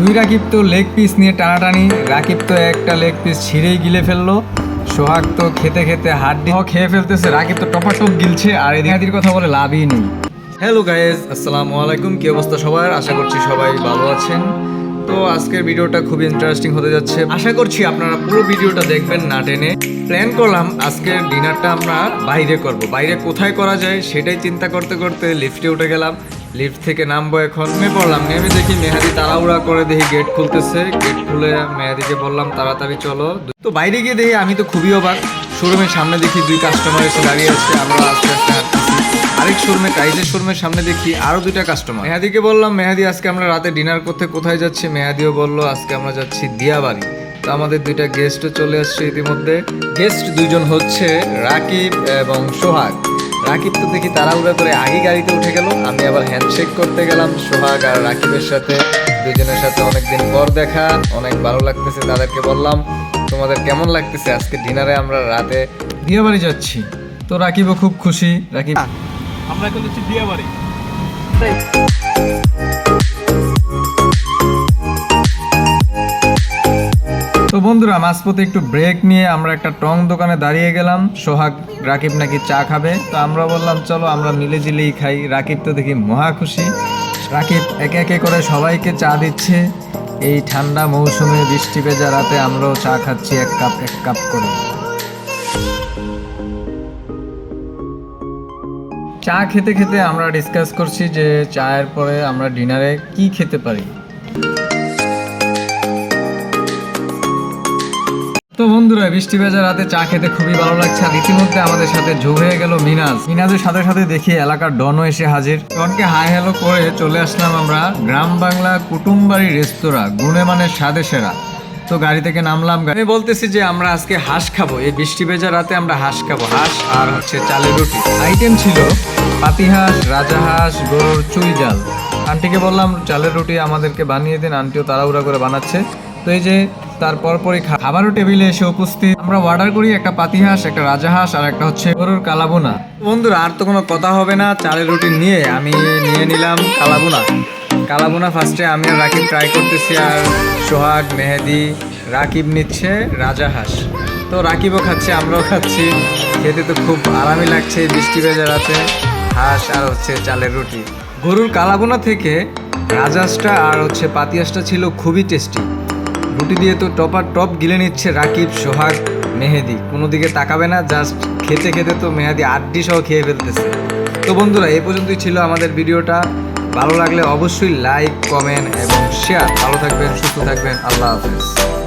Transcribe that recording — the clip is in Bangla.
দুই রাকিব তো লেগ পিস নিয়ে টানাটানি। রাকিব তো একটা লেগ পিস ছিঁড়েই গিলে ফেলল। সোহাগ তো খেতে খেতে হাড্ডি খেয়ে ফেলতেছে। রাকিব তো টপাটপ গিলছে আর এদিকে কথা বলে লাভই নেই। হ্যালো গাইজ আসসালামু আলাইকুম। কি অবস্থা সবার? আশা করছি সবাই ভালো আছেন। তো আজকের ভিডিওটা খুবই ইন্টারেস্টিং হতে যাচ্ছে। আশা করছি আপনারা পুরো ভিডিওটা দেখবেন না টেনে। প্ল্যান করলাম আজকের ডিনারটা আমরা বাইরে করব। বাইরে কোথায় করা যায় সেটাই চিন্তা করতে করতে লিফটে উঠে গেলাম। লিফট থেকে নামবো এখন। নেমে পড়লাম। নেমে দেখি মেহাদি তাড়াহুড়া করে দেখি গেট খুলতেছে। গেট খুলে মেহাদিকে বললাম, তাড়াতাড়ি চলো। তো বাইরে গিয়ে দেখি আমি তো খুবই অবাক। শোরুমের সামনে দেখি দুই কাস্টমার এসে দাঁড়িয়ে আছে। আমরা আস্তে আস্তে আরেক শোরুমে টাইজের শোরুমের সামনে দেখি আরও দুইটা কাস্টমার মেহাদিকে বললাম, মেহাদি, আজকে আমরা রাতে ডিনার করতে কোথায় যাচ্ছি? মেহাদিও বলল, আজকে আমরা যাচ্ছি দিয়াবাড়ি। তো আমাদের দুইটা গেস্টও চলে আসছে ইতিমধ্যে। গেস্ট দুইজন হচ্ছে রাকিব এবং সোহাগ। রাকিব তো দেখি তাড়াহুড়া করে আগে গাড়িতে উঠে গেল। আমি আবার হ্যান্ডশেক করতে গেলাম সোহাগ আর রাকিবের সাথে। দুজনের সাথে অনেকদিন পর দেখা, অনেক ভালো লাগতেছে তাদেরকে বললাম। তোমাদের কেমন লাগতেছে আজকে ডিনারে আমরা রাতে দিয়াবাড়ি যাচ্ছি? তো রাকিবও খুব খুশি। রাকিব আমরা এখন হচ্ছে বিয়ে বাড়ি। তো বন্ধুরা, মাঝপথে একটু ব্রেক নিয়ে আমরা একটা টং দোকানে দাঁড়িয়ে গেলাম। সোহাগ, রাকিব নাকি চা খাবে? তো আমরা বললাম, চলো, আমরা মিলে জিলেই খাই। রাকিব তো দেখি মহা খুশি। রাকিব, একে একে করে সবাইকে চা দিচ্ছে। এই ঠান্ডা মৌসুমে বৃষ্টি ভেজা রাতে আমরাও চা খাচ্ছি এক কাপ এক কাপ করে। চা খেতে খেতে আমরা ডিসকাস করছি যে চায়ের পরে আমরা ডিনারে কি খেতে পারি। তো বন্ধুরা, বৃষ্টি ভেজা রাতে চা খেতে খুবই ভালো লাগছে। আর ইতিমধ্যে আমাদের সাথে যোগ হয়ে গেল মিনাজ। মিনাজের সাথে সাথে দেখি এলাকার ডনও এসে হাজির। ডনকে হাই হ্যালো করে চলে আসলাম আমরা গ্রাম বাংলা কুটুমবাড়ি রেস্তোরাঁ, গুণে মানে স্বাদে সেরা। তো গাড়ি থেকে নামলাম। আমি বলতেছি যে আমরা আজকে হাঁস খাব। এই বৃষ্টি ভেজা রাতে আমরা হাঁস খাব। হাঁস আর হচ্ছে চালের রুটি। আইটেম ছিল পাতি হাঁস রাজা হাঁস গরুর চুই জাল। আন্টিকে বললাম, চালের রুটি আমাদেরকে বানিয়ে দিন, আন্টিও তাড়াহুড়া করে বানাচ্ছে। তো এই যে তারপর পরই খাবারও টেবিলে এসে উপস্থিত। আমরা অর্ডার করি একটা পাতি হাঁস একটা রাজা হাঁস আর একটা হচ্ছে গরুর কালাবোনা বন্ধুরা, আর তো কোনো কথা হবে না, চালের রুটি নিয়ে আমি নিয়ে নিলাম কালাবোনা কালাবোনা ফার্স্টে আমি রাকিব ট্রাই করতেছি আর সোহাগ, মেহেদি, রাকিব নিচ্ছে রাজা হাঁস তো রাকিবও খাচ্ছে, আমরাও খাচ্ছি। খেতে তো খুব আরামই লাগছে, বৃষ্টি ভেজা রাতে। হাঁস আর হচ্ছে চালের রুটি। গরুর কালাবোনা থেকে রাজাসটা আর হচ্ছে পাতিয়াসটা ছিল খুবই টেস্টি। রুটি দিয়ে তো টপার টপ গিলে নিচ্ছে রাকিব, সোহাগ, মেহেদি। কোনো দিকে তাকাবে না, জাস্ট খেতে খেতে তো মেহেদি আড্ডি সহ খেয়ে ফেলতেছে। তো বন্ধুরা, এই পর্যন্তই ছিল আমাদের ভিডিওটা। ভালো লাগলে অবশ্যই লাইক, কমেন্ট এবং শেয়ার। ভালো থাকবেন, সুস্থ থাকবেন। আল্লাহ হাফেজ।